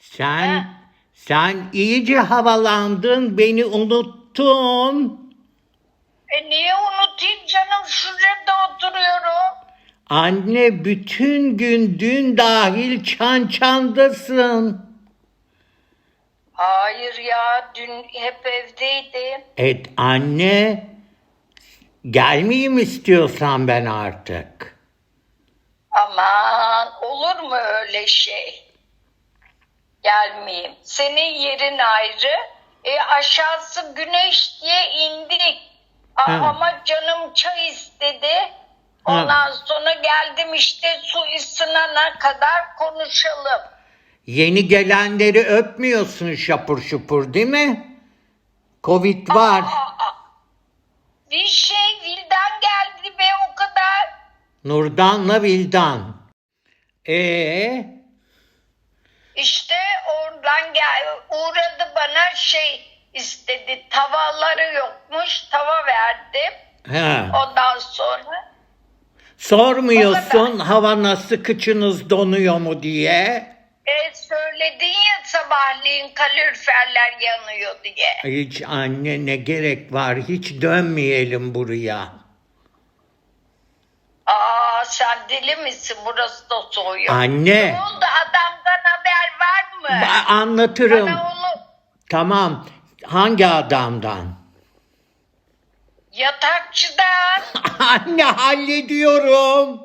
Sen sen iyice havalandın, beni unuttun. E niye unutayım canım şurada oturuyorum. Anne bütün gün dün dahil çan çandasın. Hayır ya dün hep evdeydim. Et anne gelmeyeyim istiyorsan ben artık. Aman olur mu öyle şey? Gelmeyeyim. Senin yerin ayrı. E aşağısı güneş diye indik. Ha. Ama canım çay istedi. Ondan sonra geldim işte su ısınana kadar konuşalım. Yeni gelenleri öpmüyorsun şapur şupur değil mi? Covid var. Bir şey Vildan geldi be o kadar. Nurdan'la Vildan. Ee, İşte oradan gel uğradı bana şey istedi. Tavaları yokmuş. Tava verdim. he. Ondan sonra Sormuyorsun hava nasıl kıçınız donuyor mu diye. e, söyledin ya sabahleyin kaloriferler yanıyor diye. Hiç anne ne gerek var hiç dönmeyelim buraya. Aa sen deli misin? Burası da soğuyor. Anne Ne oldu var mı? anlatırım. Bana onu Tamam hangi adamdan? yatakçıdan Anne hallediyorum.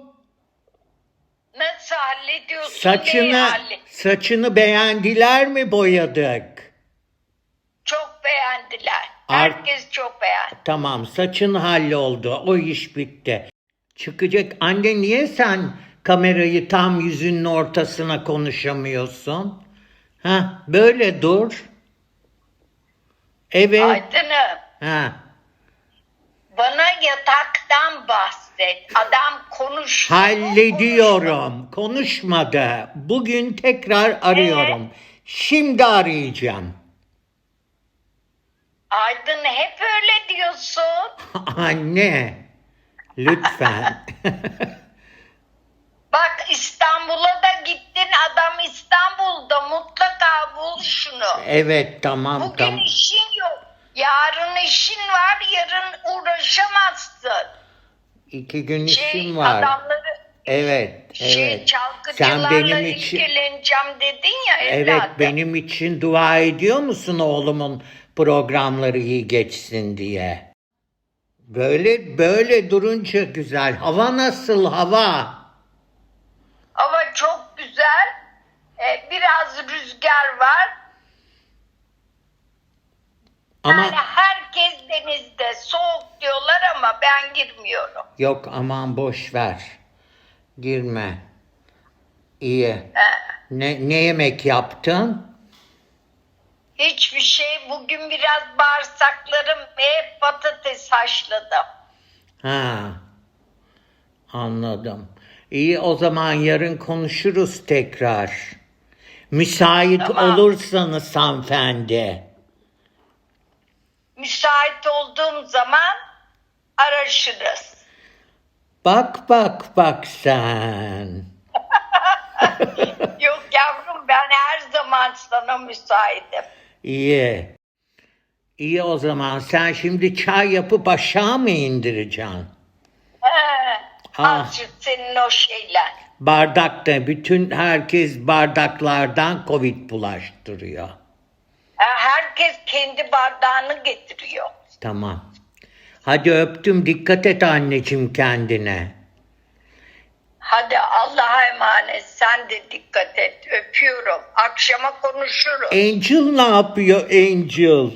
nasıl hallediyorsun? neyi Saçını halle- saçını beğendiler mi boyadık? Çok beğendiler. Ar- Herkes çok beğendi. Tamam saçın halloldu. O iş bitti. Çıkacak. Anne niye sen kamerayı tam yüzünün ortasına konuşamıyorsun? Ha böyle dur. Evet. Aydın'ım Ha. bana yataktan bahset. Adam konuşuyor. Hallediyorum. Konuşmadı. Bugün tekrar arıyorum. Şimdi arayacağım. Aydın hep öyle diyorsun. Anne. Lütfen. Bak İstanbul'a da gittin adam İstanbul'da mutlaka bul şunu. evet tamam Bugün tamam. işin yok. Yarın işin var yarın uğraşamazsın. İki gün Şey, işim var. Adamları Evet, şey evet. Sen benim için dedin ya Evet, evladım. benim için dua ediyor musun oğlumun programları iyi geçsin diye? Böyle böyle durunca güzel. Hava nasıl? Hava çok güzel. Ee, biraz rüzgar var. Ama Yani herkes denizde soğuk diyorlar ama ben girmiyorum. yok aman boş ver. Girme. İyi. Ne, ne yemek yaptın? hiçbir şey. Bugün biraz bağırsaklarım ve patates haşladım. Ha. Anladım. İyi o zaman yarın konuşuruz tekrar. Müsait Tamam. olursanız hanımefendi. Müsait olduğum zaman araşırız. Bak bak bak sen. Yok yavrum ben her zaman sana müsaitim. İyi. İyi o zaman sen şimdi çay yapıp aşağı mı indireceksin? He, Ah. azıcık senin o şeyler. Bardakta bütün herkes bardaklardan Covid bulaştırıyor. Herkes kendi bardağını getiriyor. Tamam. Hadi öptüm dikkat et anneciğim kendine. Hadi Allah'a emanet. Sen de dikkat et. Öpüyorum. Akşama konuşuruz. Angel ne yapıyor Angel?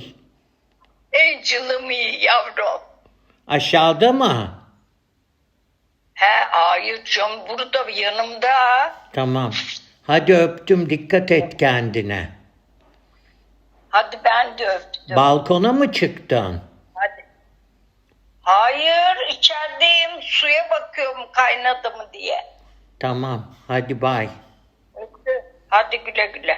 Angel'ım iyi yavrum. Aşağıda mı? He hayır canım burada yanımda. Tamam. Hadi öptüm dikkat et kendine. Hadi ben de öptüm. Balkona mı çıktın? Hadi. Hayır içerideyim. Suya bakıyorum kaynadı mı diye. Tamam. Hadi bay. Hadi güle güle.